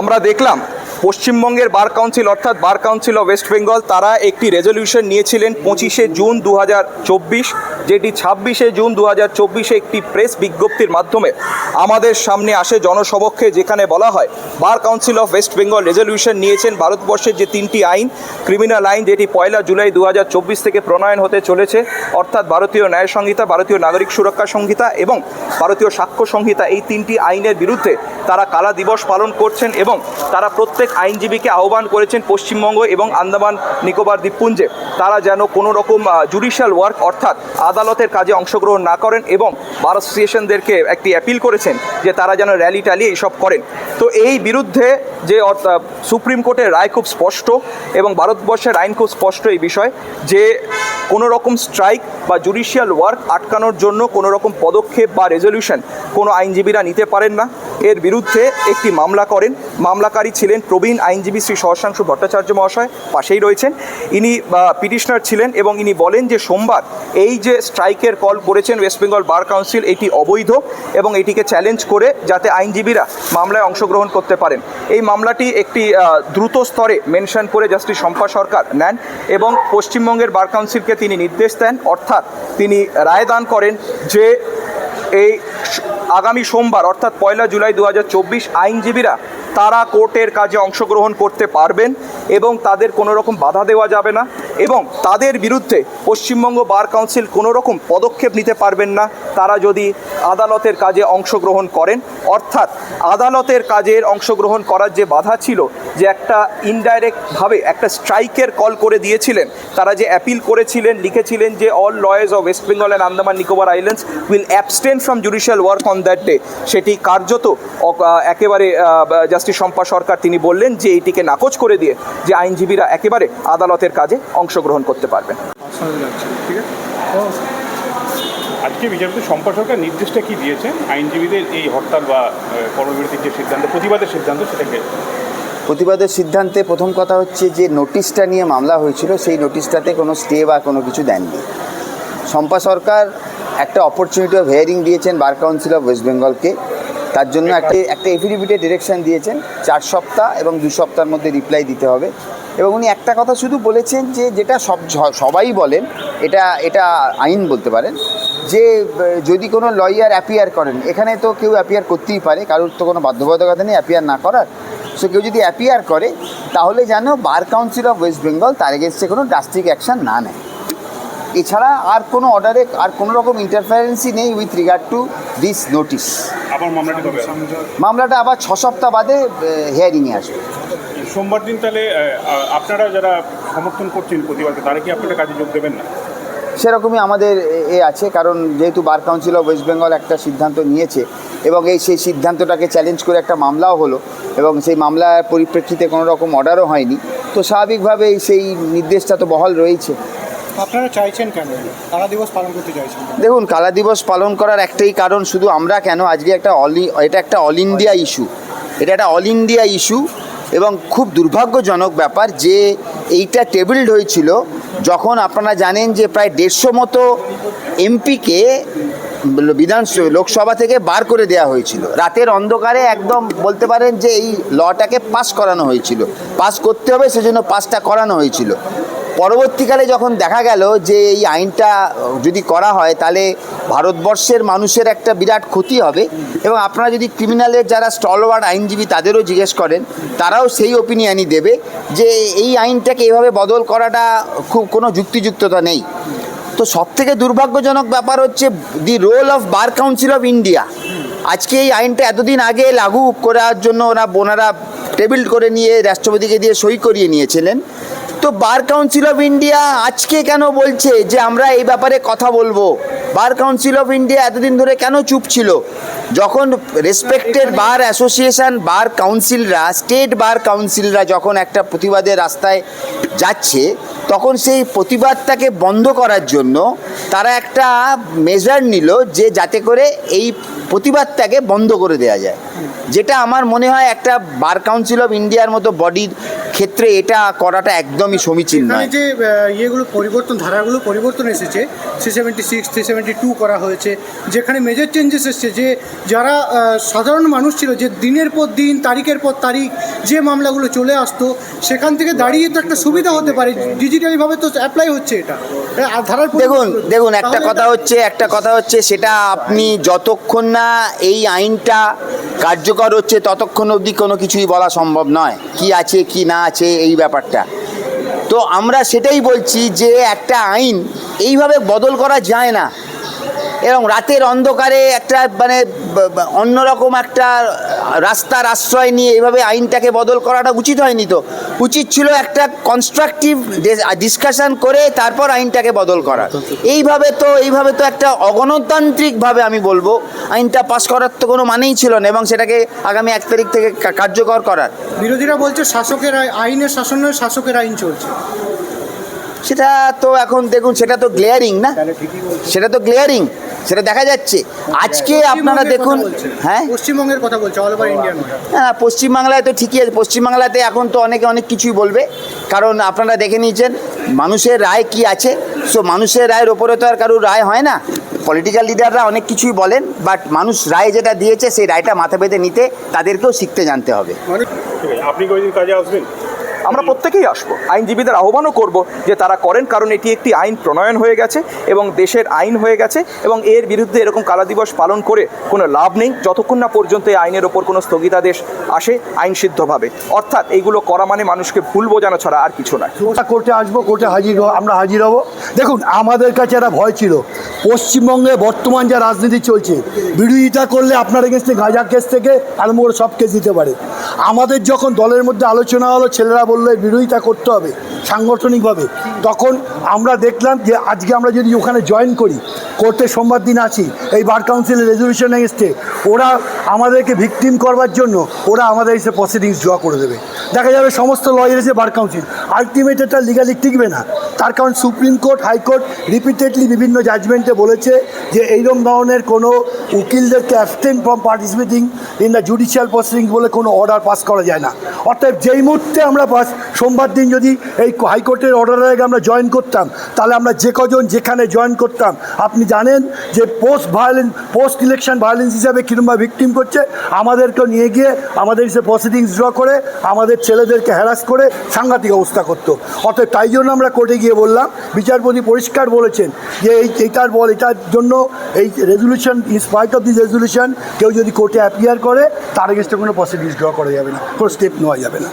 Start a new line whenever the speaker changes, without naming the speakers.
আমরা দেখলাম পশ্চিমবঙ্গের বার কাউন্সিল অর্থাৎ bar council of West Bengal, তারা একটি রেজলিউশন নিয়েছিলেন পঁচিশে জুন দু হাজার চব্বিশ। যেটি ছাব্বিশে জুন দু হাজার চব্বিশে একটি প্রেস বিজ্ঞপ্তির মাধ্যমে আমাদের সামনে আসে জনসমক্ষে, যেখানে বলা হয়, bar council of West Bengal resolution নিয়েছেন ভারতবর্ষের যে তিনটি আইন, ক্রিমিনাল আইন, যেটি পয়লা জুলাই দু হাজার চব্বিশ থেকে প্রণয়ন হতে চলেছে, অর্থাৎ ভারতীয় ন্যায় সংহিতা, ভারতীয় নাগরিক সুরক্ষা সংহিতা এবং ভারতীয় সাক্ষ্য সংহিতা, এই তিনটি আইনের বিরুদ্ধে তারা কালা দিবস পালন করছেন এবং তারা প্রত্যেক আইনজীবীকে আহ্বান করেছেন পশ্চিমবঙ্গ এবং আন্দামান নিকোবর দ্বীপপুঞ্জে। তারা যেন কোনো রকম জুডিশিয়াল ওয়ার্ক অর্থাৎ আদালতের কাজে অংশগ্রহণ না করেন এবং বার অ্যাসোসিয়েশনদেরকে একটি অ্যাপিল করেছেন যে তারা যেন র্যালি ট্যালি এইসব করেন। তো এই বিরুদ্ধে যে সুপ্রিম কোর্টের রায় খুব স্পষ্ট এবং ভারতবর্ষের আইন খুব স্পষ্ট এই বিষয় যে কোনো রকম স্ট্রাইক বা জুডিশিয়াল ওয়ার্ক আটকানোর জন্য কোনো রকম পদক্ষেপ বা রেজলিউশন কোনো আইনজীবীরা নিতে পারেন না। এর বিরুদ্ধে একটি মামলা করেন। মামলাকারী ছিলেন প্রবীণ আইনজীবী শ্রী সহসাংশু ভট্টাচার্য মহাশয়, পাশেই রয়েছেন। ইনি পিটিশনার ছিলেন এবং ইনি বলেন যে সোমবার এই যে স্ট্রাইকের কল করেছেন ওয়েস্ট বেঙ্গল বার কাউন্সিল, এটি অবৈধ এবং এটিকে চ্যালেঞ্জ করে যাতে আইনজীবীরা মামলায় অংশগ্রহণ করতে পারেন। এই মামলাটি একটি দ্রুত স্তরে মেনশন করে জাস্টিস শম্পা সরকার নেন এবং পশ্চিমবঙ্গের বার কাউন্সিলকে তিনি নির্দেশ দেন, অর্থাৎ তিনি রায় দান করেন যে এই আগামী সোমবার, অর্থাৎ পয়লা জুলাই দু হাজার চব্বিশ, আইনজীবীরা তারা কোর্টের কাজে অংশগ্রহণ করতে পারবেন এবং তাদের কোনো রকম বাধা দেওয়া যাবে না। এবং তাদের বিরুদ্ধে পশ্চিমবঙ্গ বার কাউন্সিল কোনো রকম পদক্ষেপ নিতে পারবেন না। তারা যদি আদালতের কাজে অংশগ্রহণ করেন, অর্থাৎ আদালতের কাজের অংশগ্রহণ করার যে বাধা ছিল, যে একটা ইনডাইরেক্টভাবে একটা স্ট্রাইকের কল করে দিয়েছিলেন, তারা যে অ্যাপিল করেছিলেন, লিখেছিলেন যে all lawyers of West Bengal and Andaman Nicobar islands will abstain from judicial work on that day সেটি কার্যত একেবারে জাস্টিস শম্পা সরকার তিনি বললেন যে এটিকে নাকচ করে দিয়ে যে আইনজীবীরা একেবারে আদালতের কাজে অংশগ্রহণ করতে পারবেন।
ঠিক আছে? আজকে বিচারপতি শম্পা সরকার নির্দেশটা কি দিয়েছেন? আইনজীবীদের এই হরতাল বা কর্মবিরতির যে সিদ্ধান্ত প্রতিবাদের সিদ্ধান্ত সেটাকে
প্রতিবাদের সিদ্ধান্তে প্রথম কথা হচ্ছে যে নোটিশটা নিয়ে মামলা হয়েছিল সেই নোটিশটাতে কোনো স্টে বা কোনো কিছু দেননি। শম্পা সরকার একটা অপরচুনিটি অফ হেয়ারিং দিয়েছেন বার কাউন্সিল অফ ওয়েস্ট বেঙ্গলকে। তার জন্য একটা একটা এফিডেভিটের ডিরেকশন দিয়েছেন। চার সপ্তাহ এবং দু সপ্তাহের মধ্যে রিপ্লাই দিতে হবে। এবং উনি একটা কথা শুধু বলেছেন যে যেটা সব সবাই বলেন এটা এটা আইন বলতে পারেন যে যদি কোনো লয়ার অ্যাপিয়ার করেন এখানে তো কেউ অ্যাপিয়ার করতেই পারে কারোর তো কোনো বাধ্যবাধকতা নেই অ্যাপিয়ার না করার। সো কেউ যদি অ্যাপিয়ার করে তাহলে যেন bar council of West Bengal তার এগেনস্টে কোনো ড্রাস্টিক অ্যাকশন না নেয়। এছাড়া আর কোনো অর্ডারে আর কোনো রকম ইন্টারফারেন্সই নেই উইথ রিগার্ড টু দিস
কবে
মামলাটা আবার ছ সপ্তাহ বাদে হিয়ারিংয়ে আসবে।
সোমবার দিন তাহলে আপনারা যারা সমর্থন করছেন প্রতিবাদে তারা কি আপনারা কাজে যোগ দেবেন না?
সেরকমই আমাদের এ- এ আছে কারণ যেহেতু bar council of West Bengal একটা সিদ্ধান্ত নিয়েছে এবং এই সেই সিদ্ধান্তটাকে চ্যালেঞ্জ করে একটা মামলাও হলো এবং সেই মামলার পরিপ্রেক্ষিতে কোনো রকম অর্ডারও হয়নি। তো স্বাভাবিকভাবেই সেই নির্দেশটা তো বহাল রয়েছে।
আপনারা চাইছেন কেন? তারা দিবস পালন করতে চাইছেন
দেখুন কালা দিবস পালন করার একটাই কারণ শুধু আমরা কেন আজকে একটা অল এটা একটা অল ইন্ডিয়া ইস্যু এটা একটা অল ইন্ডিয়া ইস্যু এবং খুব দুর্ভাগ্যজনক ব্যাপার যে এইটা টেবিলড হয়েছিল যখন আপনারা জানেন যে প্রায় দেড়শো মতো এমপিকে বিধান লোকসভা থেকে বার করে দেওয়া হয়েছিল। রাতের অন্ধকারে একদম বলতে পারেন যে এই লটাকে পাস করানো হয়েছিল। পাস করতে হবে, সেজন্য পাসটা করানো হয়েছিল। পরবর্তীকালে যখন দেখা গেল যে এই আইনটা যদি করা হয়, তাহলে ভারতবর্ষের মানুষের একটা বিরাট ক্ষতি হবে। এবং আপনারা যদি ক্রিমিনালের যারা স্টলওয়ার্ড আইনজীবী, তাদেরও জিজ্ঞেস করেন, তারাও সেই ওপিনিয়নই দেবে যে এই আইনটাকে এভাবে বদল করাটা খুব কোনো যুক্তিযুক্ততা নেই। তো সব থেকে দুর্ভাগ্যজনক ব্যাপার হচ্ছে the role of bar council of India. আজকে এই আইনটা এতদিন আগে লাগু করার জন্য ওরা, ওনারা টেবিল করে নিয়ে রাষ্ট্রপতিকে দিয়ে সই করিয়ে নিয়েছিলেন। তো বার কাউন্সিল অফ ইন্ডিয়া আজকে কেন বলছে যে আমরা এই ব্যাপারে কথা বলব? বার কাউন্সিল অফ ইন্ডিয়া এতদিন ধরে কেন চুপ ছিল? যখন রেসপেক্টেড বার অ্যাসোসিয়েশন বার কাউন্সিলরা স্টেট বার কাউন্সিলরা যখন একটা প্রতিবাদের রাস্তায় যাচ্ছে, তখন সেই প্রতিবাদটাকে বন্ধ করার জন্য তারা একটা মেজার নিল যে যাতে করে এই প্রতিবাদটাকে বন্ধ করে দেওয়া যায়। যেটা আমার মনে হয় একটা বার কাউন্সিল অফ ইন্ডিয়ার মতো বডির ক্ষেত্রে এটা করাটা একদমই সমীচীন নয়।
যে ইয়েগুলো পরিবর্তন ধারাগুলো পরিবর্তন এসেছে three seventy six three seventy two করা হয়েছে যেখানে মেজর চেঞ্জেস এসেছে যে যারা সাধারণ মানুষ ছিল যে দিনের পর দিন তারিখের পর তারিখ যে মামলাগুলো চলে আসতো সেখান থেকে দাঁড়িয়ে তো একটা সুবিধা হতে পারে ডিজিটালিভাবে তো অ্যাপ্লাই হচ্ছে এটা। আর ধারার
দেখুন দেখুন একটা কথা হচ্ছে একটা কথা হচ্ছে সেটা আপনি যতক্ষণ না এই আইনটা কার্যকর হচ্ছে ততক্ষণ অবধি কোনো কিছুই বলা সম্ভব নয়। কি আছে, কি না আছে, এই ব্যাপারটা। তো আমরা সেটাই বলছি যে একটা আইন এইভাবে বদল করা যায় না। এবং রাতের অন্ধকারে একটা মানে অন্যরকম একটা রাস্তার আশ্রয় নিয়ে এভাবে আইনটাকে বদল করাটা উচিত হয়নি তো। উচিত ছিল একটা কনস্ট্রাকটিভ ডিসকাশন করে তারপর আইনটাকে বদল করা। এইভাবে তো এইভাবে তো একটা অগণতান্ত্রিকভাবে আমি বলব, আইনটা পাস করার তো কোনো মানেই ছিল না এবং সেটাকে আগামী এক তারিখ থেকে কার্যকর করার।
বিরোধীরা বলছে শাসকের আই- আইনের শাসনের শাসকের আইন চলছে।
সেটা তো এখন দেখুন সেটা তো গ্লেয়ারিং না? সেটা তো গ্লেয়ারিং সেটা দেখা যাচ্ছে। আজকে আপনারা দেখুন হ্যাঁ?
পশ্চিমবঙ্গের কথা বলছে অল ওভার ইন্ডিয়ান
হ্যাঁ পশ্চিমবাংলায় তো ঠিকই আছে পশ্চিমবাংলাতে এখন তো অনেকে অনেক কিছুই বলবে। কারণ আপনারা দেখে নিয়েছেন মানুষের রায় কি আছে? সো মানুষের রায়ের ওপরে তো আর কারোর রায় হয় না। পলিটিক্যাল লিডাররা অনেক কিছুই বলেন বাট মানুষ রায় যেটা দিয়েছে সেই রায়টা মাথা পেতে নিতে তাদেরকেও শিখতে জানতে হবে।
আপনি কয়েকদিন কাজে আসবেন?
আমরা প্রত্যেকেই আসব। আইনজীবীদের আহ্বানও করব যে তারা করেন, কারণ এটি একটি আইন প্রণয়ন হয়ে গেছে এবং দেশের আইন হয়ে গেছে এবং এর বিরুদ্ধে এরকম কালা দিবস পালন করে কোনো লাভ নেই। যতক্ষণ না পর্যন্ত এই আইনের ওপর কোনো স্থগিতাদেশ আসে আইনসিদ্ধভাবে অর্থাৎ এইগুলো করা মানে মানুষকে ভুল বোঝানো ছাড়া আর কিছু নয়।
কোর্টে আসব, কোর্টে হাজির আমরা হাজির হব। দেখুন, আমাদের কাছে একটা ভয় ছিল। পশ্চিমবঙ্গে বর্তমান যা রাজনীতি চলছে, বিরোধিতা করলে আপনার এগেনস্টে গাঁজা কেস থেকে আরম্ভ করে সব কেস দিতে পারে। আমাদের যখন দলের মধ্যে আলোচনা হলো, ছেলেরা বলল, বিরোধিতা করতে হবে, সাংগঠনিকভাবে। তখন আমরা দেখলাম যে, আজকে আমরা যদি ওখানে জয়েন করি কোর্টে সোমবার দিন আছি, এই বার কাউন্সিলের রেজলিউশন এগেনস্টে ওরা আমাদেরকে ভিকটিম করবার জন্য ওরা আমাদের এসে প্রসিডিংস ড্র করে দেবে। দেখা যাবে সমস্ত লয়ার এসে বার কাউন্সিল আলটিমেট এটা লিগালি টিকবে না। তার কারণ সুপ্রিম কোর্ট হাইকোর্ট রিপিটেডলি বিভিন্ন জাজমেন্টে বলেছে যে এইরকম ধরনের কোনো উকিলদেরকে abstain from participating in the judicial proceedings বলে কোনো অর্ডার পাস করা যায় না। অর্থাৎ যেই মুহূর্তে আমরা পাস সোমবার দিন যদি এই হাইকোর্টের অর্ডারের আগে আমরা জয়েন করতাম, তাহলে আমরা যে কজন যেখানে জয়েন করতাম, আপনি জানেন যে post violence post election violence হিসাবে কিংবা ভিকটিম করছে, আমাদেরকেও নিয়ে গিয়ে আমাদের সে প্রসিডিংস ড্র করে, আমাদের ছেলেদেরকে হ্যারাস করে সাংঘাতিক অবস্থা করতো। অর্থাৎ তাই জন্য আমরা কোর্টে গিয়ে বললাম, বিচারপতি পরিষ্কার বলেছেন যে এই এইটার বল এটার জন্য এই resolution in spite of this resolution কেউ যদি কোর্টে অ্যাপিয়ার করে, তার এগেনস্টে কোনো প্রসিডিউস ড্র করা যাবে না, কোনো স্টেপ নেওয়া যাবে না।